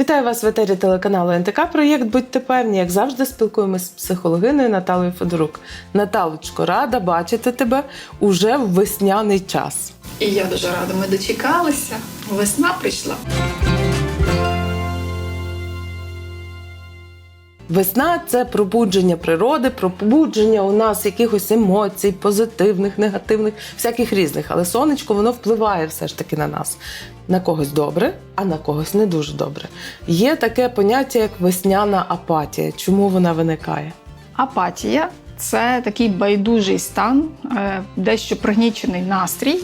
Вітаю вас в етері телеканалу НТК. Проєкт Будьте певні, як завжди, спілкуємось з психологиною Наталою Федорук. Наталочко, рада бачити тебе уже в весняний час. І я дуже рада. Ми дочекалися. Весна прийшла. Весна це пробудження природи, пробудження у нас якихось емоцій, позитивних, негативних, всяких різних. Але сонечко воно впливає все ж таки на нас. На когось добре, а на когось не дуже добре. Є таке поняття, як весняна апатія. Чому вона виникає? Апатія це такий байдужий стан, е, дещо пригнічений настрій.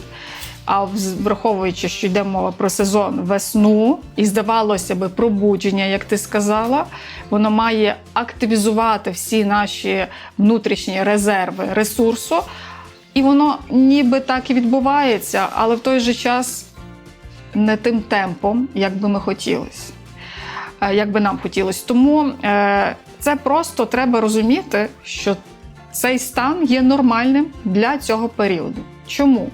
А враховуючи, що йде мова про сезон весну, і здавалося би, пробудження, як ти сказала, воно має активізувати всі наші внутрішні резерви ресурсу, і воно ніби так і відбувається, але в той же час не тим темпом, як би ми хотілося. Е, Як би нам хотілося. Тому е, це просто треба розуміти, що цей стан є нормальним для цього періоду. Чому?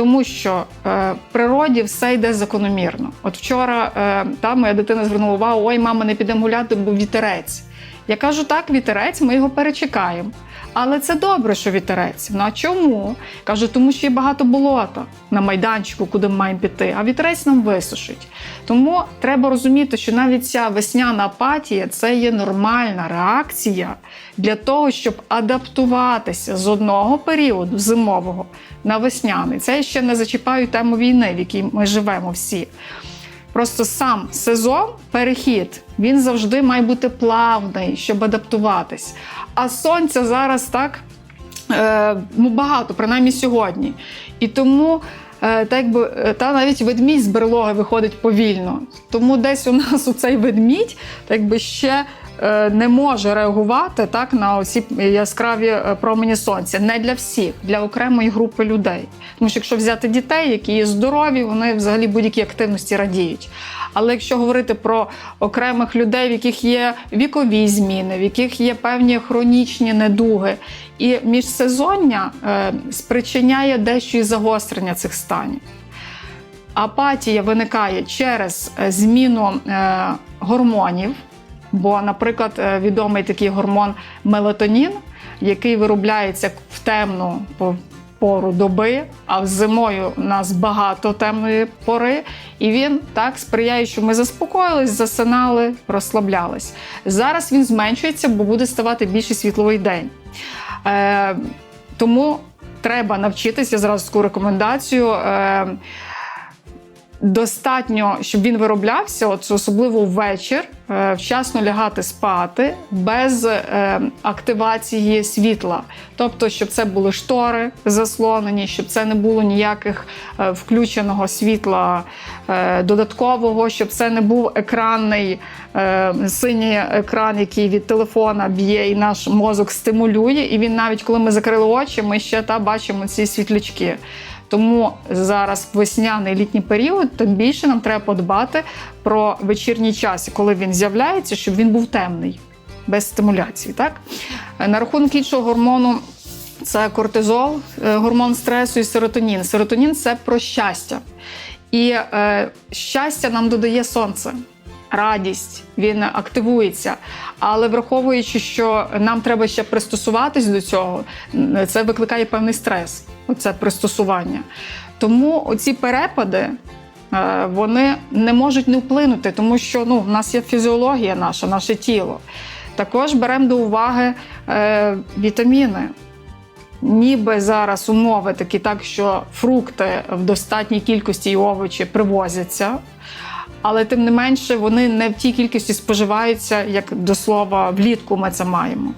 Тому що е, в природі все йде закономірно. От вчора е, та моя дитина звернула увагу: ой, мама, не підемо гуляти, бо вітерець. Я кажу, так, вітерець, ми його перечекаємо. Але це добре, що вітерець. Ну а чому? Кажу, тому що є багато болота на майданчику, куди ми маємо піти, а вітерець нам висушить. Тому треба розуміти, що навіть ця весняна апатія це є нормальна реакція для того, щоб адаптуватися з одного періоду зимового на весняний. Це ще не зачіпаю тему війни, в якій ми живемо всі. Просто сам сезон, перехід, він завжди має бути плавний, щоб адаптуватись. А сонця зараз так е, ну, багато, принаймні сьогодні. І тому. е, Так якби е, та навіть ведмідь з берлоги виходить повільно. Тому десь у нас у цей ведмідь так би ще не може реагувати так на оці яскраві е, промені сонця. Не для всіх, для окремої групи людей. Тому що якщо взяти дітей, які є здорові, вони взагалі будь-які активності радіють. Але якщо говорити про окремих людей, в яких є вікові зміни, в яких є певні хронічні недуги, і міжсезоння е, спричиняє дещо і загострення цих станів. Апатія виникає через е, зміну е, гормонів. Бо, наприклад, е, відомий такий гормон мелатонін, який виробляється в темну пору доби, а зимою у нас багато темної пори, і він так сприяє, що ми заспокоїлись, засинали, розслаблялись. Зараз він зменшується, бо буде ставати більший світловий день. Е, тому треба навчитися зразу таку рекомендацію. Е, Достатньо, щоб він вироблявся, от особливо ввечір, е, вчасно лягати спати без е, активації світла. Тобто, щоб це були штори заслонені, щоб це не було ніяких е, включеного світла додаткового, щоб це не був екранний синій екран, який від телефона б'є, і наш мозок стимулює. І він навіть коли ми закрили очі, ми ще та бачимо ці світлячки. Тому зараз весняний літній період, тим більше нам треба подбати про вечірній час, коли він з'являється, щоб він був темний, без стимуляції. Так? На рахунок іншого гормону. Це кортизол, е, гормон стресу і серотонін. Серотонін це про щастя. І е, щастя нам додає сонце, радість, він активується. Але враховуючи, що нам треба ще пристосуватись до цього, це викликає певний стрес, оце пристосування. Тому оці перепади. е, Вони не можуть не вплинути, тому що ну, в нас є фізіологія наша, наше тіло. Також беремо до уваги е, вітаміни. Ніби зараз умови такі, так що фрукти в достатній кількості і овочі привозяться, але тим не менше вони не в тій кількості споживаються, як до слова, влітку ми це маємо.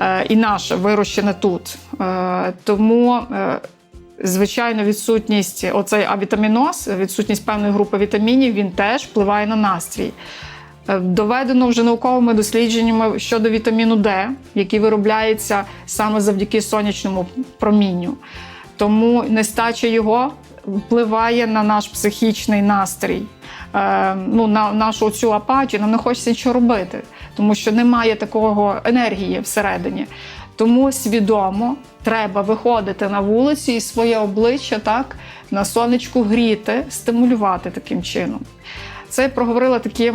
Е, і наше вирощене тут. Е, тому, е, звичайно, відсутність оцей авітаміноз, відсутність певної групи вітамінів, він теж впливає на настрій. Доведено вже науковими дослідженнями щодо вітаміну Д, який виробляється саме завдяки сонячному промінню. Тому нестача його впливає на наш психічний настрій, ну, на нашу цю апатію. Нам не хочеться нічого робити, тому що немає такого енергії всередині. Тому свідомо треба виходити на вулицю і своє обличчя так на сонечку гріти, стимулювати таким чином. це проговорила такі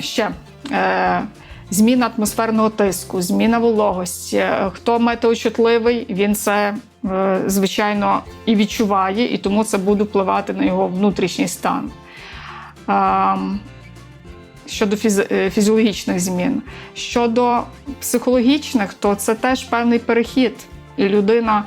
ще. Е, Зміна атмосферного тиску, зміна вологості. Е, Хто метеочутливий, він це е, звичайно і відчуває, і тому це буде впливати на його внутрішній стан. Щодо фіз- е, фізіологічних змін. Щодо психологічних, то це теж певний перехід. І людина,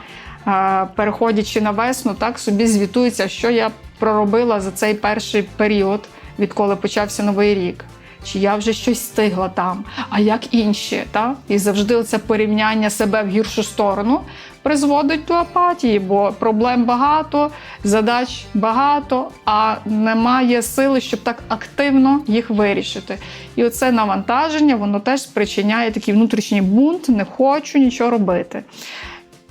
переходячи на весну, так собі звітується, що я проробила за цей перший період, відколи почався новий рік. Чи я вже щось стигла там, а як інші, так? І завжди це порівняння себе в гіршу сторону призводить до апатії, бо проблем багато, задач багато, а немає сили, щоб так активно їх вирішити. І оце навантаження, воно теж спричиняє такий внутрішній бунт, не хочу нічого робити.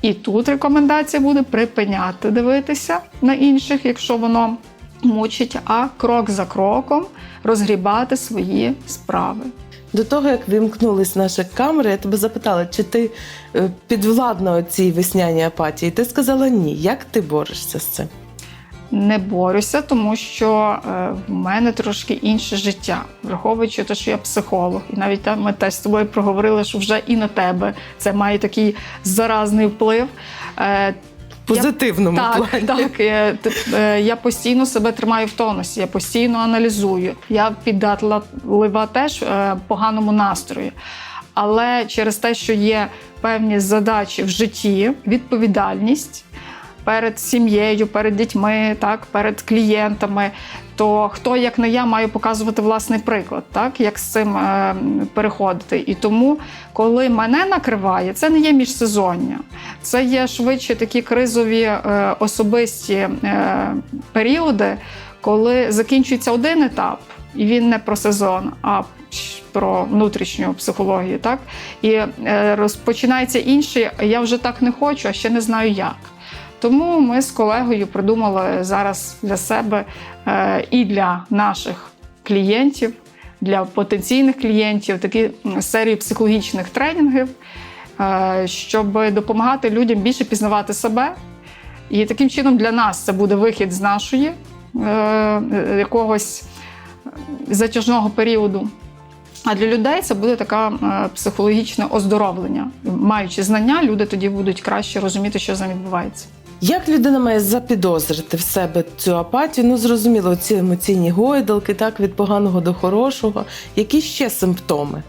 І тут рекомендація буде припиняти дивитися на інших, якщо воно мучить, а крок за кроком розгрібати свої справи. До того, як вимкнулись наші камери, я тебе запитала, чи ти е, підвладна цій весняній апатії? Ти сказала ні. Як ти борешся з цим? Не борюся, тому що е, в мене трошки інше життя, враховуючи те, що я психолог, і навіть там ми теж з тобою проговорили, що вже і на тебе це має такий заразний вплив. Позитивному я, плані. так. так. т- е, Я постійно себе тримаю в тонусі, я постійно аналізую. Я піддатлива теж е, поганому настрою. Але через те, що є певні задачі в житті, відповідальність перед сім'єю, перед дітьми, так, перед клієнтами, то хто, як не я, маю показувати власний приклад, так, як з цим е, переходити. І тому, коли мене накриває, це не є міжсезоння. Це є швидше такі кризові е, особисті е, періоди, коли закінчується один етап, і він не про сезон, а про внутрішню психологію. Так? І е, розпочинається інший, я вже так не хочу, а ще не знаю як. Тому ми з колегою придумали зараз для себе е, і для наших клієнтів, для потенційних клієнтів такі м, серію психологічних тренінгів, е, щоб допомагати людям більше пізнавати себе. І таким чином для нас це буде вихід з нашої е, якогось затяжного періоду. А для людей це буде таке психологічне оздоровлення. Маючи знання, люди тоді будуть краще розуміти, що з ним відбувається. Як людина має запідозрити в себе цю апатію? Ну, зрозуміло, ці емоційні гойдалки, так, від поганого до хорошого. Які ще симптоми?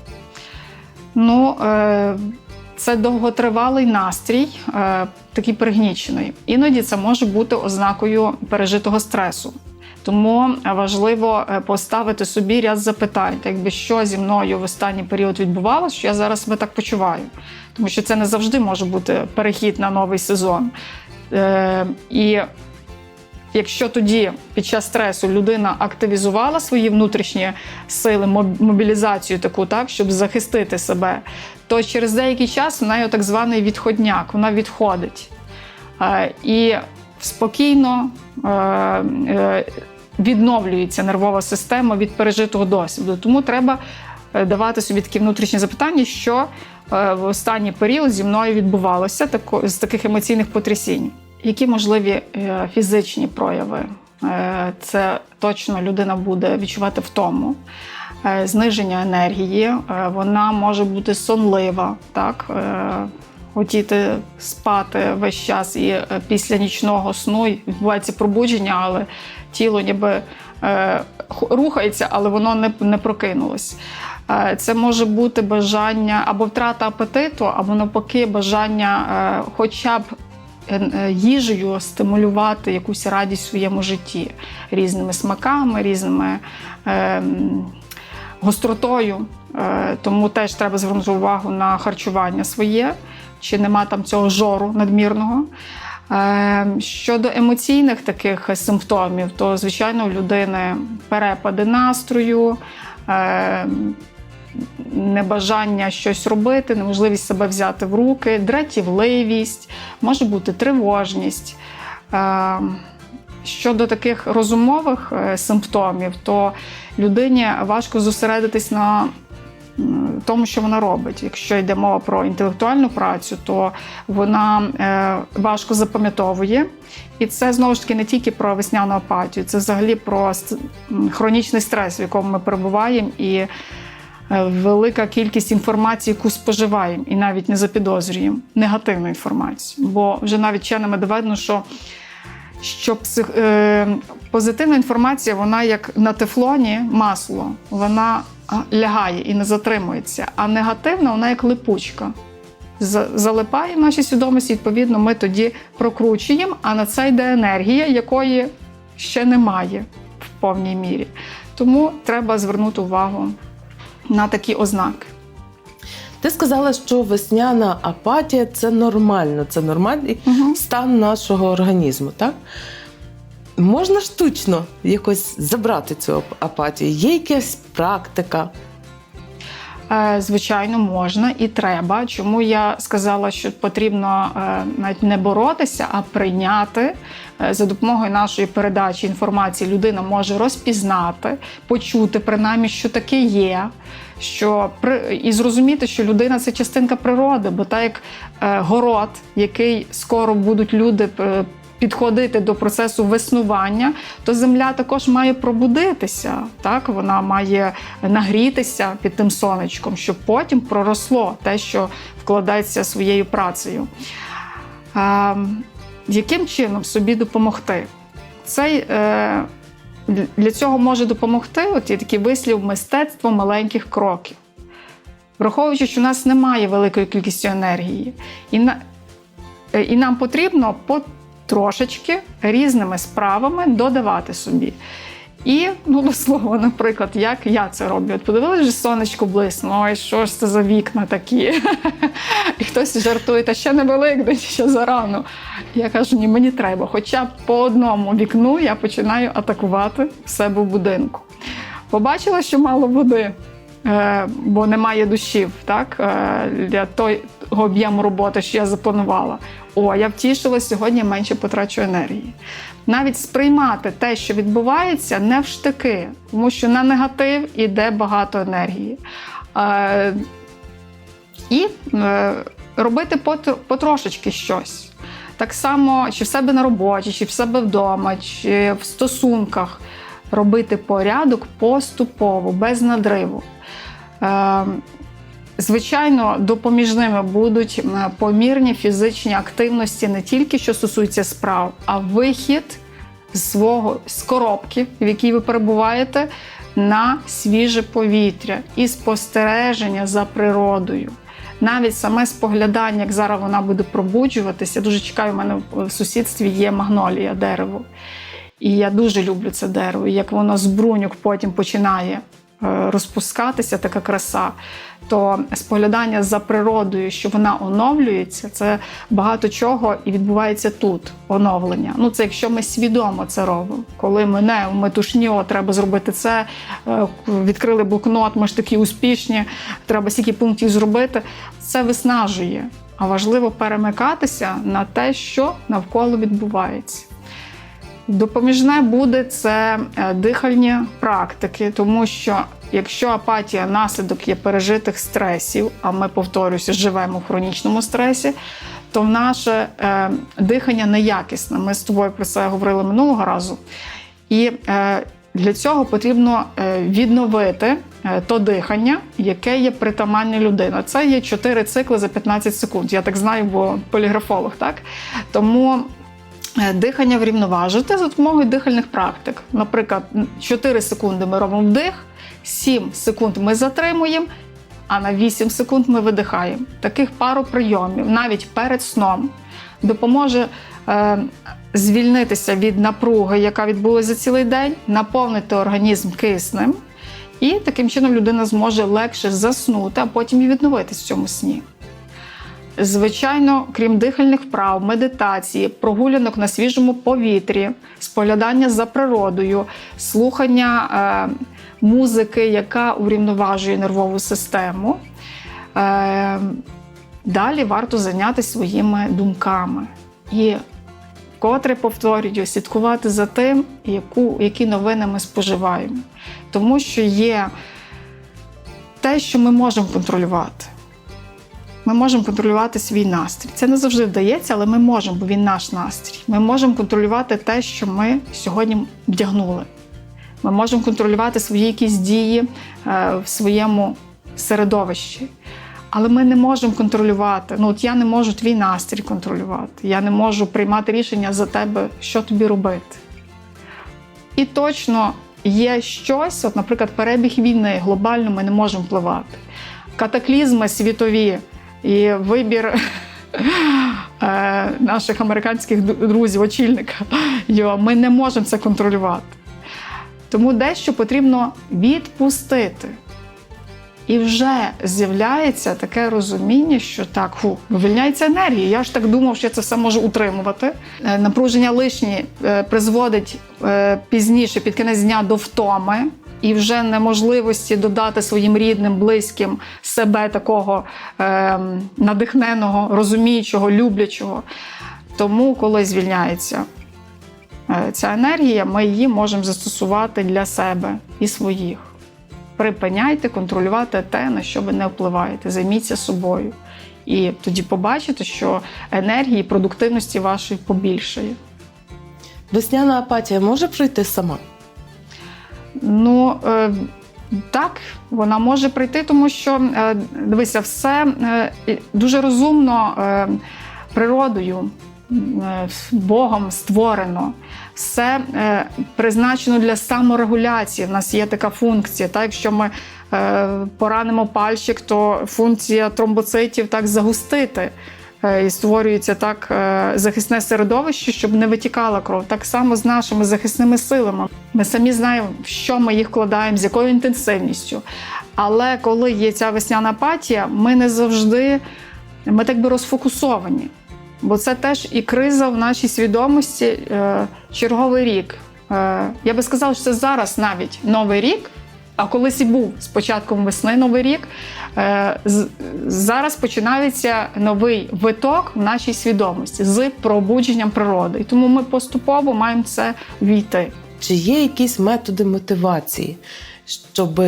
Ну, е, це довготривалий настрій, е, такий пригнічений. Іноді це може бути ознакою пережитого стресу. Тому важливо е, поставити собі ряд запитань, якби що зі мною в останній період відбувалося, що я зараз себе так почуваю. Тому що це не завжди може бути перехід на новий сезон. Е, і якщо тоді під час стресу людина активізувала свої внутрішні сили, моб- мобілізацію таку, так, щоб захистити себе, то через деякий час в неї так званий відходняк, вона відходить. Е, І спокійно е, відновлюється нервова система від пережитого досвіду. Тому треба давати собі такі внутрішні запитання, що в останній період зі мною відбувалося з таких емоційних потрясінь. Які можливі е, фізичні прояви? Е, Це точно людина буде відчувати втому, е, зниження енергії, вона може бути сонлива, так? хотіти спати весь час і після нічного сну відбувається пробудження, але тіло ніби рухається, але воно не, не прокинулось. Це може бути бажання або втрата апетиту, або навпаки, бажання хоча б їжею стимулювати якусь радість в своєму житті різними смаками, різними е, гостротою. Е, Тому теж треба звернути увагу на харчування своє, чи нема там цього жору надмірного. Е, Щодо емоційних таких симптомів, то звичайно у людини перепади настрою, е, небажання щось робити, неможливість себе взяти в руки, дратівливість, може бути тривожність. Е, Щодо таких розумових е, симптомів, то людині важко зосередитись на тому, що вона робить. Якщо йде мова про інтелектуальну працю, то вона е, важко запам'ятовує. І це знову ж таки не тільки про весняну апатію, це взагалі про хронічний стрес, в якому ми перебуваємо, і велика кількість інформації, яку споживаємо, і навіть не запідозрюємо негативну інформацію. Бо вже навіть вченими доведено, що що псих, е, позитивна інформація, вона як на тефлоні масло, вона лягає і не затримується. А негативна, вона як липучка. Залипає в нашій свідомості, відповідно, ми тоді прокручуємо, а на це йде енергія, якої ще немає в повній мірі. Тому треба звернути увагу на такі ознаки. Ти сказала, що весняна апатія це нормально, це нормальний Угу. стан нашого організму, так? Можна штучно якось забрати цю апатію? Є якась практика? Е, Звичайно, можна і треба. Чому я сказала, що потрібно е, навіть не боротися, а прийняти Е, за допомогою нашої передачі інформації. Людина може розпізнати, почути, принаймні, що таке є. Що і зрозуміти, що людина це частинка природи, бо так як город, який скоро будуть люди підходити до процесу веснування, то земля також має пробудитися. Так вона має нагрітися під тим сонечком, щоб потім проросло те, що вкладається своєю працею. А, яким чином собі допомогти? Цей, е, для цього може допомогти от є такий вислів мистецтво маленьких кроків. Враховуючи, що у нас немає великої кількості енергії, і, на, е, і нам потрібно потрошечки різними справами додавати собі. І, ну, до слова, наприклад, як я це роблю. От подивилися, що сонечко блиснуло, ой, що ж це за вікна такі? І хтось жартує, та ще не великдень, ще зарано. Я кажу, ні, мені треба. Хоча б по одному вікну я починаю атакувати в себе в будинку. Побачила, що мало води, е, бо немає душів, так? е, Для того об'єму роботи, що я запланувала. О, я втішила, сьогодні менше потрачу енергії. Навіть сприймати те, що відбувається, не в штики, тому що на негатив іде багато енергії. Е, і е, робити потрошечки щось. Так само, чи в себе на роботі, чи в себе вдома, чи в стосунках робити порядок поступово, без надриву. Е, Звичайно, допоміжними будуть помірні фізичні активності не тільки що стосуються справ, а вихід з свого з коробки, в якій ви перебуваєте, на свіже повітря і спостереження за природою. Навіть саме споглядання, як зараз вона буде пробуджуватися. Я дуже чекаю, у мене в сусідстві є магнолія дерево. І я дуже люблю це дерево. Як воно з бруньок потім починає е, розпускатися, така краса, то споглядання за природою, що вона оновлюється, це багато чого і відбувається тут оновлення. Ну це якщо ми свідомо це робимо. Коли ми не в метушні, «О, треба зробити це, е, відкрили блокнот, ми ж такі успішні, треба стільки пунктів зробити. Це виснажує. А важливо перемикатися на те, що навколо відбувається. Допоміжне буде це е, дихальні практики, тому що якщо апатія наслідок є пережитих стресів, а ми повторюся, живемо в хронічному стресі, то наше е, дихання неякісне. Ми з тобою про це говорили минулого разу. І е, для цього потрібно е, відновити е, то дихання, яке є притаманне людини. Це є 4 цикли за 15 секунд. Я так знаю, бо поліграфолог, так? Тому дихання врівноважити за допомогою дихальних практик. Наприклад, 4 секунди ми робимо вдих, 7 секунд ми затримуємо, а на 8 секунд ми видихаємо. Таких пару прийомів навіть перед сном допоможе е, звільнитися від напруги, яка відбулася за цілий день, наповнити організм киснем, і таким чином людина зможе легше заснути, а потім і відновитись в цьому сні. Звичайно, крім дихальних вправ, медитації, прогулянок на свіжому повітрі, споглядання за природою, слухання е, музики, яка урівноважує нервову систему. Е, далі варто зайнятися своїми думками і вкотре повторюю, слідкувати за тим, яку, які новини ми споживаємо. Тому що є те, що ми можемо контролювати. Ми можемо контролювати свій настрій. Це не завжди вдається, але ми можемо, бо він наш настрій. Ми можемо контролювати те, що ми сьогодні вдягнули. Ми можемо контролювати свої якісь дії е, в своєму середовищі. Але ми не можемо контролювати. Ну, от я не можу твій настрій контролювати. Я не можу приймати рішення за тебе, що тобі робити. І точно є щось, от, наприклад, перебіг війни глобально ми не можемо впливати. Катаклізми світові і вибір е, наших американських друзів, очільника, ми не можемо це контролювати. Тому дещо потрібно відпустити. І вже з'являється таке розуміння, що так, фу, вивільняється енергія. Я ж так думав, що я це все можу утримувати. Е, Напруження лишнє е, призводить пізніше під кінець дня до втоми. І вже неможливості додати своїм рідним, близьким себе такого е, надихненого, розуміючого, люблячого. Тому, коли звільняється е, ця енергія, ми її можемо застосувати для себе і своїх. Припиняйте контролювати те, на що ви не впливаєте. Займіться собою. І тоді побачите, що енергії, продуктивності вашої побільшає. Весняна апатія може прийти сама? Ну е, так, вона може прийти, тому що е, дивися, все е, дуже розумно природою, Богом створено. Все призначено для саморегуляції. В нас є така функція. Так, якщо ми поранимо пальчик, то функція тромбоцитів так загустити. Е, І створюється так е, захисне середовище, щоб не витікала кров. Так само з нашими захисними силами. Ми самі знаємо, в що ми їх вкладаємо, з якою інтенсивністю. Але коли є ця весняна апатія, ми не завжди ми так би розфокусовані. Бо це теж і криза в нашій свідомості е, черговий рік. Я би сказала, що це зараз навіть новий рік, а колись і був з початком весни новий рік. Е, зараз починається новий виток в нашій свідомості з пробудженням природи. І тому ми поступово маємо це війти. Чи є якісь методи мотивації, щоб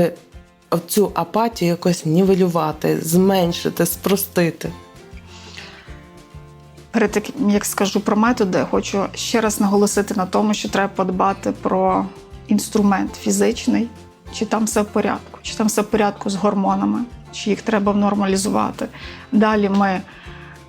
цю апатію якось нівелювати, зменшити, спростити? Перед таким, як скажу про методи, хочу ще раз наголосити на тому, що треба подбати про інструмент фізичний, чи там все в порядку, чи там все в порядку з гормонами, чи їх треба нормалізувати. Далі ми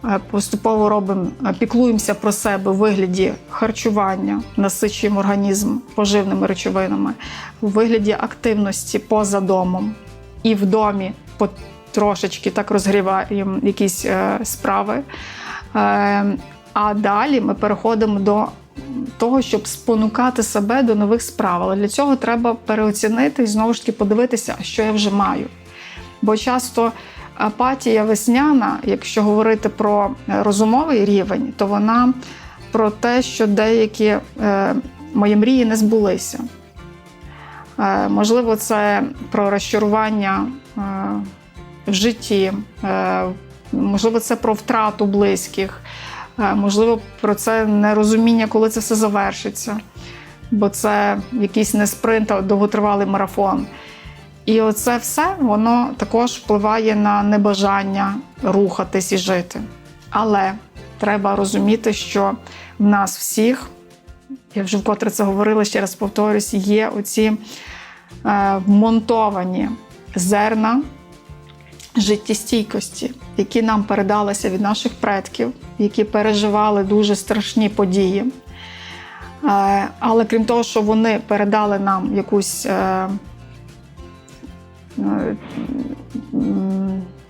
е, поступово робимо, е, піклуємося про себе у вигляді харчування, насичуємо організм поживними речовинами, у вигляді активності поза домом і в домі потрошечки так розгріваємо якісь е, справи. А далі ми переходимо до того, щоб спонукати себе до нових справ. Але для цього треба переоцінити і знову ж таки подивитися, що я вже маю. Бо часто апатія весняна, якщо говорити про е, розумовий рівень, то вона про те, що деякі е, мої мрії не збулися. Е, можливо, це про розчарування в житті, можливо, це про втрату близьких, можливо, про це нерозуміння, коли це все завершиться, бо це якийсь не спринт, а довготривалий марафон. І оце все воно також впливає на небажання рухатись і жити. Але треба розуміти, що в нас всіх, я вже вкотре це говорила, ще раз повторюсь, є оці е, вмонтовані зерна життєстійкості, які нам передалися від наших предків, які переживали дуже страшні події. Е, Але крім того, що вони передали нам якусь, е, е,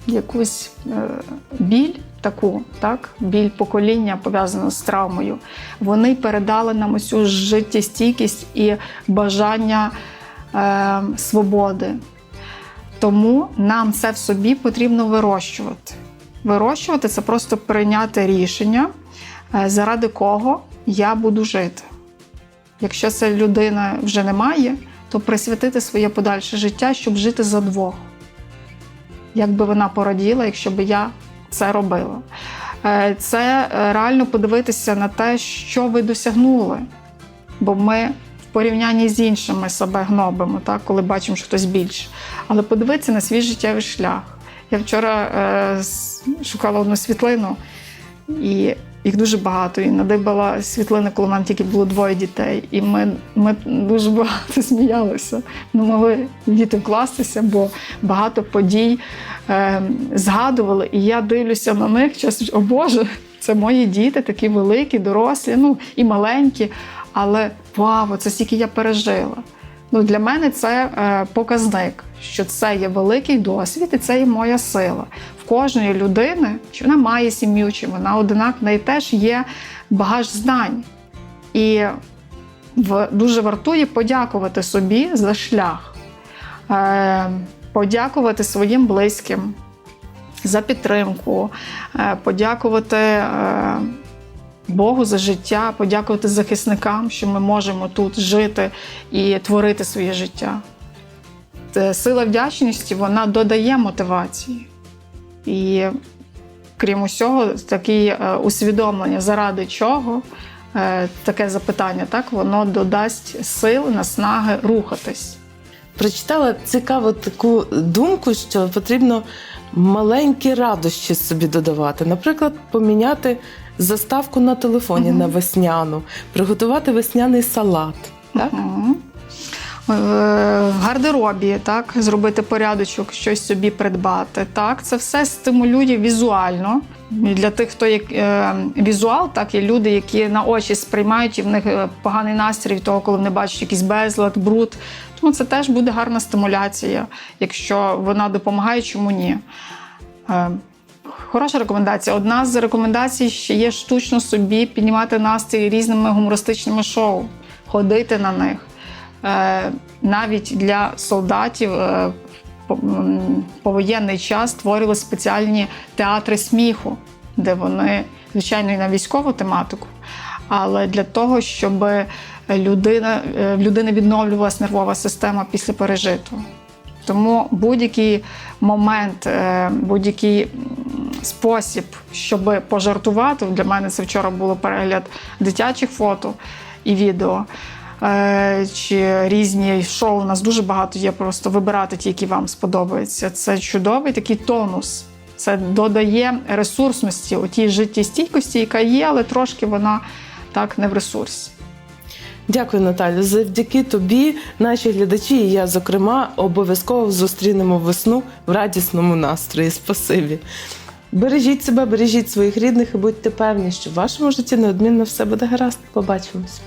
якусь біль, таку, так, біль покоління пов'язану з травмою, вони передали нам усю життєстійкість і бажання свободи. Тому нам це в собі потрібно вирощувати. Вирощувати це просто прийняти рішення, е, заради кого я буду жити. Якщо це людина вже не має, то присвятити своє подальше життя, щоб жити за двох. Як би вона пораділа, якщо б я це робила. Е, Це е, реально подивитися на те, що ви досягнули. Бо ми порівнянні з іншими себе гнобимо, так, коли бачимо, що хтось більше. Але подивитися на свій життєвий шлях. Я вчора е, шукала одну світлину, і їх дуже багато. І надибала світлини, коли мене тільки було двоє дітей. І ми, ми дуже багато сміялися. Не могли діти вкластися, бо багато подій е, згадували. І я дивлюся на них, чесно, о Боже, це мої діти, такі великі, дорослі, ну і маленькі. Але вау, це стільки я пережила. Ну, для мене це е, показник, що це є великий досвід, і це є моя сила. В кожної людини, чи вона має сім'ю, чи вона одинак, в неї теж є багаж знань. І в, дуже вартує подякувати собі за шлях, е, подякувати своїм близьким за підтримку, е, подякувати. Е, Богу за життя, подякувати захисникам, що ми можемо тут жити і творити своє життя. Сила вдячності вона додає мотивації. І крім усього, таке усвідомлення, заради чого е, таке запитання, так, воно додасть сил, наснаги рухатись. Прочитала цікаву таку думку, що потрібно маленькі радощі собі додавати. Наприклад, поміняти заставку на телефоні на весняну, приготувати весняний салат. Так? Е, В гардеробі, так, зробити порядочок, щось собі придбати. Так, це все стимулює візуально. Для тих, хто є е, візуал, так є люди, які на очі сприймають і в них е, поганий настрій того, коли вони бачать якийсь безлад, бруд. Тому це теж буде гарна стимуляція, якщо вона допомагає, чому ні. Е, Хороша рекомендація. Одна з рекомендацій ще є штучно собі піднімати настрій різними гумористичними шоу, ходити на них. Е, Навіть для солдатів е, повоєнний час створювали спеціальні театри сміху, де вони, звичайно, і на військову тематику, але для того, щоб людина, е, в людини відновлювалася нервова система після пережитого. Тому будь-який момент, е, будь-який спосіб, щоб пожартувати, для мене це вчора було перегляд дитячих фото і відео. е, Чи різні шоу у нас дуже багато є, просто вибирати ті, які вам сподобаються. Це чудовий такий тонус. Це додає ресурсності, отій життєстійкості, яка є, але трошки вона так не в ресурсі. Дякую, Наталю. Завдяки тобі, наші глядачі, і я, зокрема, обов'язково зустрінемо весну в радісному настрої. Спасибі. Бережіть себе, бережіть своїх рідних і будьте певні, що в вашому житті неодмінно все буде гаразд. Побачимось.